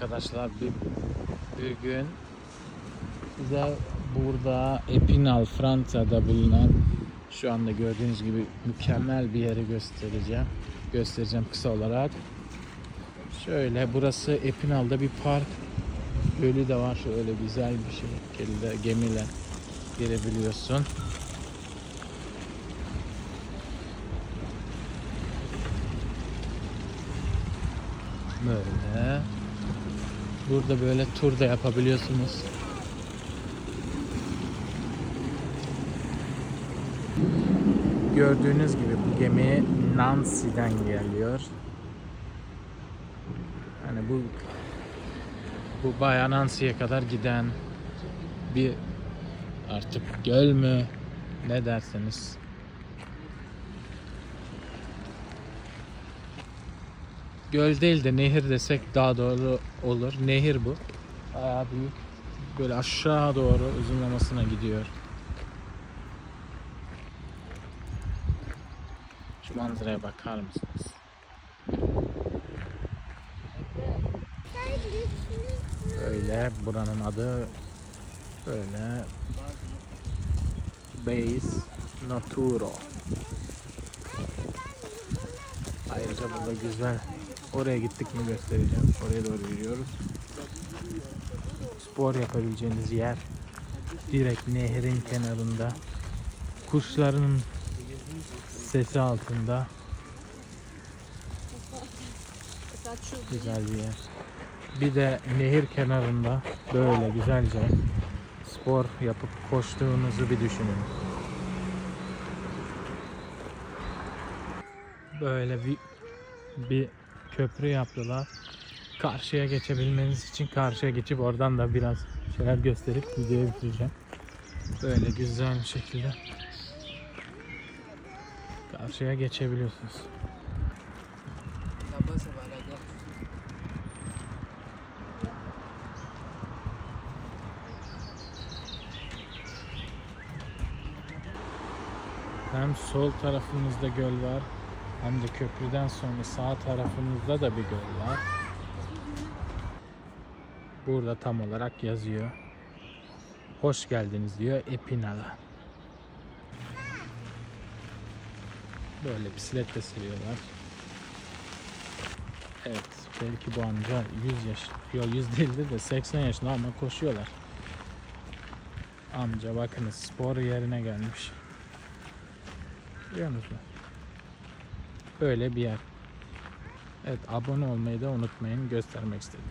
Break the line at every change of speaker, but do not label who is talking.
Arkadaşlar bir bugün size burada Epinal Fransa'da bulunan şu anda gördüğünüz gibi mükemmel bir yeri göstereceğim. Göstereceğim kısa olarak. Şöyle burası Epinal'da bir park. Gölü de var şöyle güzel bir şekilde gemiyle girebiliyorsun. Böyle. Burada böyle tur da yapabiliyorsunuz. Gördüğünüz gibi bu gemi Nancy'den geliyor. Yani bu bu bayağı Nancy'ye kadar giden bir artık göl mü ne derseniz. Göl değil de nehir desek daha doğru olur. Nehir bu. Bayağı büyük. Böyle aşağı doğru uzunlamasına gidiyor. Şu manzaraya bakar mısınız? Böyle buranın adı böyle Base Naturo. Ayrıca burada güzel. Oraya gittik mi göstereceğim. Oraya doğru yürüyoruz. Spor yapabileceğiniz yer. Direkt nehrin kenarında. Kuşların sesi altında. Güzel bir yer. Bir de nehir kenarında böyle güzelce spor yapıp koştuğunuzu bir düşünün. Böyle bir bir köprü yaptılar. Karşıya geçebilmeniz için karşıya geçip oradan da biraz şeyler gösterip videoyu bitireceğim. Böyle güzel bir şekilde karşıya geçebiliyorsunuz. Hem sol tarafımızda göl var hem de köprüden sonra sağ tarafımızda da bir göl var. Burada tam olarak yazıyor. Hoş geldiniz diyor Epinal'a. Böyle bisiklet de sürüyorlar. Evet belki bu amca 100 yaş, yok 100 değildir de 80 yaşında ama koşuyorlar. Amca bakınız spor yerine gelmiş. Biliyor musunuz? Böyle bir yer. Evet abone olmayı da unutmayın göstermek istedim.